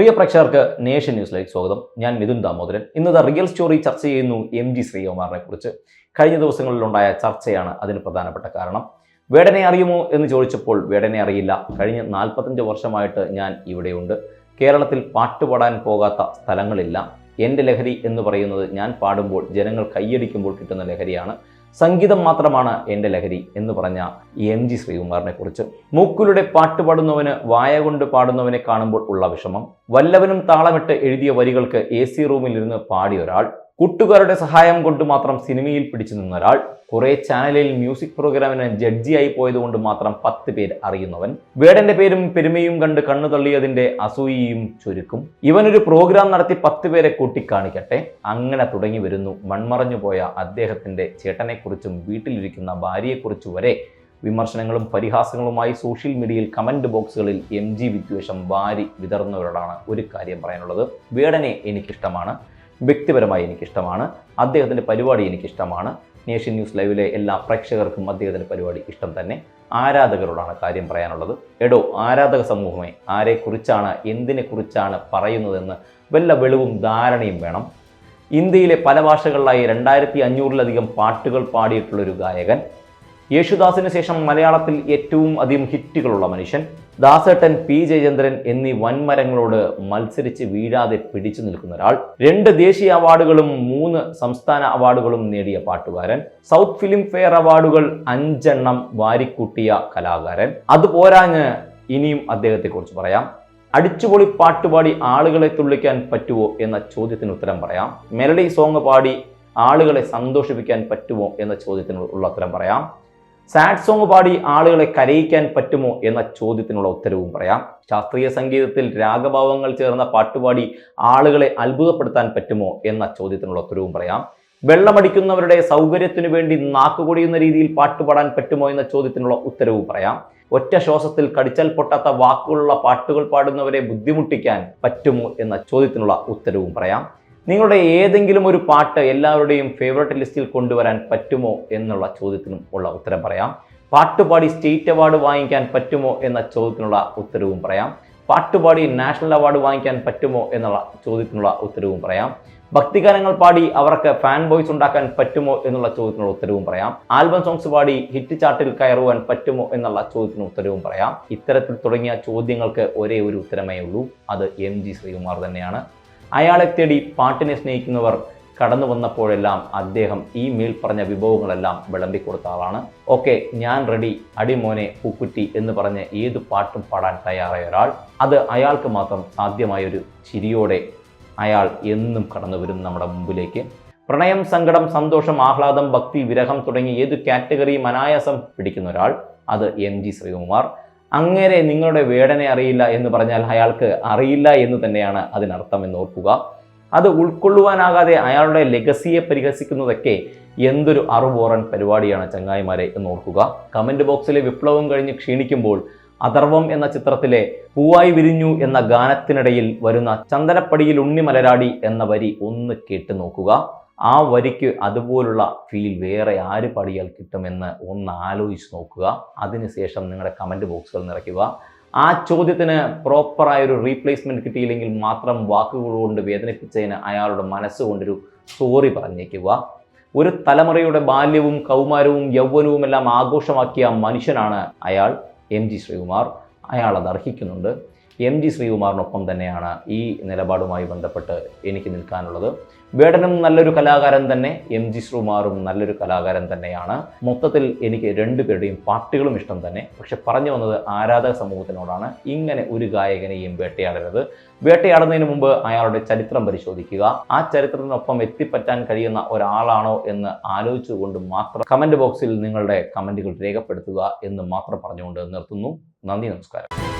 പ്രിയ പ്രേക്ഷകർക്ക് നേഷൻ ന്യൂസിലേക്ക് സ്വാഗതം. ഞാൻ മിഥുൻ ദാമോദരൻ. ഇന്ന് ദ റിയൽ സ്റ്റോറി ചർച്ച ചെയ്യുന്നു എം ജി ശ്രീകുമാറിനെ കുറിച്ച് കഴിഞ്ഞ ദിവസങ്ങളിലുണ്ടായ ചർച്ചയാണ് അതിന് പ്രധാനപ്പെട്ട കാരണം. വേടനെ അറിയുമോ എന്ന് ചോദിച്ചപ്പോൾ വേടനെ അറിയില്ല. കഴിഞ്ഞ നാൽപ്പത്തഞ്ച് വർഷമായിട്ട് ഞാൻ ഇവിടെയുണ്ട്. കേരളത്തിൽ പാട്ടുപാടാൻ പോകാത്ത സ്ഥലങ്ങളില്ല. എന്റെ ലഹരി എന്ന് പറയുന്നത് ഞാൻ പാടുമ്പോൾ ജനങ്ങൾ കൈയടിക്കുമ്പോൾ കിട്ടുന്ന ലഹരിയാണ്. സംഗീതം മാത്രമാണ് എന്റെ ലഹരി എന്ന് പറഞ്ഞ എം ജി ശ്രീകുമാറിനെ കുറിച്ച്. മൂക്കുലൂടെ പാട്ട് പാടുന്നവന് വായ കൊണ്ട് പാടുന്നവനെ കാണുമ്പോൾ ഉള്ള വിഷമം. വല്ലവനും താളമിട്ട് എഴുതിയ വരികൾക്ക് എ സി റൂമിലിരുന്ന് പാടിയ ഒരാൾ കൂട്ടുകാരുടെ സഹായം കൊണ്ട് മാത്രം സിനിമയിൽ പിടിച്ചു നിന്ന ഒരാൾ കുറെ ചാനലിൽ മ്യൂസിക് പ്രോഗ്രാമിന് ജഡ്ജിയായി പോയതുകൊണ്ട് മാത്രം പത്ത് പേര് അറിയുന്നവൻ. വേടന്റെ പേരും പെരുമയും കണ്ട് കണ്ണു തള്ളിയതിന്റെ അസൂയയും ചുരുക്കും. ഇവനൊരു പ്രോഗ്രാം നടത്തി പത്ത് പേരെ കൂട്ടിക്കാണിക്കട്ടെ. അങ്ങനെ തുടങ്ങി വരുന്നു. മൺമറഞ്ഞു പോയ അദ്ദേഹത്തിന്റെ ചേട്ടനെക്കുറിച്ചും വീട്ടിലിരിക്കുന്ന ഭാര്യയെക്കുറിച്ചും വരെ വിമർശനങ്ങളും പരിഹാസങ്ങളുമായി സോഷ്യൽ മീഡിയയിൽ കമന്റ് ബോക്സുകളിൽ എം ജി വിദ്വേഷം വാരി വിതർന്നവരോടാണ് ഒരു കാര്യം പറയാനുള്ളത്. വേടനെ എനിക്കിഷ്ടമാണ്. വ്യക്തിപരമായി എനിക്കിഷ്ടമാണ്. അദ്ദേഹത്തിന്റെ പരിപാടി എനിക്കിഷ്ടമാണ്. നേഷ്യൻ ന്യൂസ് ലൈവിലെ എല്ലാ പ്രേക്ഷകർക്കും അദ്ദേഹത്തിന്റെ പരിപാടി ഇഷ്ടം തന്നെ. ആരാധകരോടാണ് കാര്യം പറയാനുള്ളത്? എടോ ആരാധക സമൂഹമേ ആരെക്കുറിച്ചാണ് എന്തിനെക്കുറിച്ചാണ് പറയുന്നതെന്ന് വല്ല വെളിവും ധാരണയും വേണം. ഇന്ത്യയിലെ പല ഭാഷകളിലായി രണ്ടായിരത്തി അഞ്ഞൂറിലധികം പാട്ടുകൾ പാടിയിട്ടുള്ളൊരു ഗായകൻ. യേശുദാസിന് ശേഷം മലയാളത്തിൽ ഏറ്റവും അധികം ഹിറ്റുകളുള്ള മനുഷ്യൻ. ദാസേട്ടൻ പി ജയചന്ദ്രൻ എന്നീ വൻമരങ്ങളോട് മത്സരിച്ച് വീഴാതെ പിടിച്ചു നിൽക്കുന്ന ഒരാൾ. രണ്ട് ദേശീയ അവാർഡുകളും മൂന്ന് സംസ്ഥാന അവാർഡുകളും നേടിയ പാട്ടുകാരൻ. സൗത്ത് ഫിലിം ഫെയർ അവാർഡുകൾ അഞ്ചെണ്ണം വാരിക്കൂട്ടിയ കലാകാരൻ. അത് പോരാഞ്ഞ് ഇനിയും അദ്ദേഹത്തെക്കുറിച്ച് പറയാം. അടിച്ചുപൊളി പാട്ടുപാടി ആളുകളെ തുള്ളിക്കാൻ പറ്റുമോ എന്ന ചോദ്യത്തിന് ഉത്തരം പറയാം. മെലഡി സോങ് പാടി ആളുകളെ സന്തോഷിപ്പിക്കാൻ പറ്റുമോ എന്ന ചോദ്യത്തിന് ഉള്ള ഉത്തരം പറയാം. സാഡ് സോങ് പാടി ആളുകളെ കരയിക്കാൻ പറ്റുമോ എന്ന ചോദ്യത്തിനുള്ള ഉത്തരവും പറയാം. ശാസ്ത്രീയ സംഗീതത്തിൽ രാഗഭാവങ്ങൾ ചേർന്ന പാട്ടുപാടി ആളുകളെ അത്ഭുതപ്പെടുത്താൻ പറ്റുമോ എന്ന ചോദ്യത്തിനുള്ള ഉത്തരവും പറയാം. വെള്ളമടിക്കുന്നവരുടെ സൗകര്യത്തിനു വേണ്ടി നാക്കുകൊടിയുന്ന രീതിയിൽ പാട്ടുപാടാൻ പറ്റുമോ എന്ന ചോദ്യത്തിനുള്ള ഉത്തരവും പറയാം. ഒറ്റ ശ്വാസത്തിൽ കടിച്ചാൽ പൊട്ടാത്ത വാക്കുകളുള്ള പാട്ടുകൾ പാടുന്നവരെ ബുദ്ധിമുട്ടിക്കാൻ പറ്റുമോ എന്ന ചോദ്യത്തിനുള്ള ഉത്തരവും പറയാം. നിങ്ങളുടെ ഏതെങ്കിലും ഒരു പാട്ട് എല്ലാവരുടെയും ഫേവററ്റ് ലിസ്റ്റിൽ കൊണ്ടുവരാൻ പറ്റുമോ എന്നുള്ള ചോദ്യത്തിനും ഉള്ള ഉത്തരം പറയാം. പാട്ടുപാടി സ്റ്റേറ്റ് അവാർഡ് വാങ്ങിക്കാൻ പറ്റുമോ എന്ന ചോദ്യത്തിനുള്ള ഉത്തരവും പറയാം. പാട്ടുപാടി നാഷണൽ അവാർഡ് വാങ്ങിക്കാൻ പറ്റുമോ എന്നുള്ള ചോദ്യത്തിനുള്ള ഉത്തരവും പറയാം. ഭക്തിഗാനങ്ങൾ പാടി അവർക്ക് ഫാൻ ബോയ്സ് ഉണ്ടാക്കാൻ പറ്റുമോ എന്നുള്ള ചോദ്യത്തിനുള്ള ഉത്തരവും പറയാം. ആൽബം സോങ്സ് പാടി ഹിറ്റ് ചാർട്ടിൽ കയറുവാൻ പറ്റുമോ എന്നുള്ള ചോദ്യത്തിന് ഉത്തരവും പറയാം. ഇത്തരത്തിൽ തുടങ്ങിയ ചോദ്യങ്ങൾക്ക് ഒരേ ഒരു ഉത്തരമേ ഉള്ളൂ. അത് എം ജി ശ്രീകുമാർ തന്നെയാണ്. അയാളെ തേടി പാട്ടിനെ സ്നേഹിക്കുന്നവർ കടന്നു വന്നപ്പോഴെല്ലാം അദ്ദേഹം ഈ മേൽ പറഞ്ഞ വിഭവങ്ങളെല്ലാം വിളമ്പിക്കൊടുത്ത ആളാണ്. ഓക്കെ ഞാൻ റെഡി അടിമോനെ പൂക്കുറ്റി എന്ന് പറഞ്ഞ് ഏത് പാട്ടും പാടാൻ തയ്യാറായ ഒരാൾ. അത് അയാൾക്ക് മാത്രം സാധ്യമായൊരു ചിരിയോടെ അയാൾ എന്നും കടന്നു വരും നമ്മുടെ മുമ്പിലേക്ക്. പ്രണയം സങ്കടം സന്തോഷം ആഹ്ലാദം ഭക്തി വിരഹം തുടങ്ങി ഏത് കാറ്റഗറിയും അനായാസം പിടിക്കുന്ന ഒരാൾ. അത് എം ജി ശ്രീകുമാർ. അങ്ങേരെ നിങ്ങളുടെ വേടനെ അറിയില്ല എന്ന് പറഞ്ഞാൽ അയാൾക്ക് അറിയില്ല എന്ന് തന്നെയാണ് അതിനർത്ഥം എന്ന് ഓർക്കുക. അത് ഉൾക്കൊള്ളുവാനാകാതെ അയാളുടെ ലെഗസിയെ പരിഹസിക്കുന്നതൊക്കെ എന്തൊരു അറുബോറൻ പരിപാടിയാണ് ചങ്ങായിമാരെ എന്ന് ഓർക്കുക. കമന്റ് ബോക്സിലെ വിപ്ലവം കഴിഞ്ഞ് ക്ഷീണിക്കുമ്പോൾ അഥർവം എന്ന ചിത്രത്തിലെ പൂവായി വിരിഞ്ഞു എന്ന ഗാനത്തിനിടയിൽ വരുന്ന ചന്ദനപ്പടിയിൽ ഉണ്ണി മലരാടി എന്ന വരി ഒന്ന് കേട്ടു നോക്കുക. ആ വരിക്ക് അതുപോലുള്ള ഫീൽ വേറെ ആര് പാടിയാൽ കിട്ടുമെന്ന് ഒന്ന് ആലോചിച്ച് നോക്കുക. അതിനുശേഷം നിങ്ങളുടെ കമന്റ് ബോക്സുകൾ നിറയ്ക്കുക. ആ ചോദ്യത്തിന് പ്രോപ്പറായ ഒരു റീപ്ലേസ്മെന്റ് കിട്ടിയില്ലെങ്കിൽ മാത്രം വാക്കുകൾ കൊണ്ട് വേദനിപ്പിച്ചതിന് അയാളുടെ മനസ്സുകൊണ്ടൊരു സോറി പറഞ്ഞേക്കുക. ഒരു തലമുറയുടെ ബാല്യവും കൗമാരവും യൗവനവും എല്ലാം ആഘോഷമാക്കിയ മനുഷ്യനാണ് അയാൾ എം ജി ശ്രീകുമാർ. അയാൾ അത് അർഹിക്കുന്നുണ്ട്. എം ജി ശ്രീകുമാറിനൊപ്പം തന്നെയാണ് ഈ നിലപാടുമായി ബന്ധപ്പെട്ട് എനിക്ക് നിൽക്കാനുള്ളത്. വേടനും നല്ലൊരു കലാകാരൻ തന്നെ എം ജി ശ്രീകുമാറും നല്ലൊരു കലാകാരൻ തന്നെയാണ്. മൊത്തത്തിൽ എനിക്ക് രണ്ടു പേരുടെയും പാട്ടുകളും ഇഷ്ടം തന്നെ. പക്ഷെ പറഞ്ഞു വന്നത് ആരാധക സമൂഹത്തിനോടാണ്. ഇങ്ങനെ ഒരു ഗായകനെയും വേട്ടയാടരുത്. വേട്ടയാടുന്നതിന് മുമ്പ് അയാളുടെ ചരിത്രം പരിശോധിക്കുക. ആ ചരിത്രത്തിനൊപ്പം എത്തിപ്പറ്റാൻ കഴിയുന്ന ഒരാളാണോ എന്ന് ആലോചിച്ചുകൊണ്ട് മാത്രം കമന്റ് ബോക്സിൽ നിങ്ങളുടെ കമന്റുകൾ രേഖപ്പെടുത്തുക എന്ന് മാത്രം പറഞ്ഞുകൊണ്ട് നിർത്തുന്നു. നന്ദി നമസ്കാരം.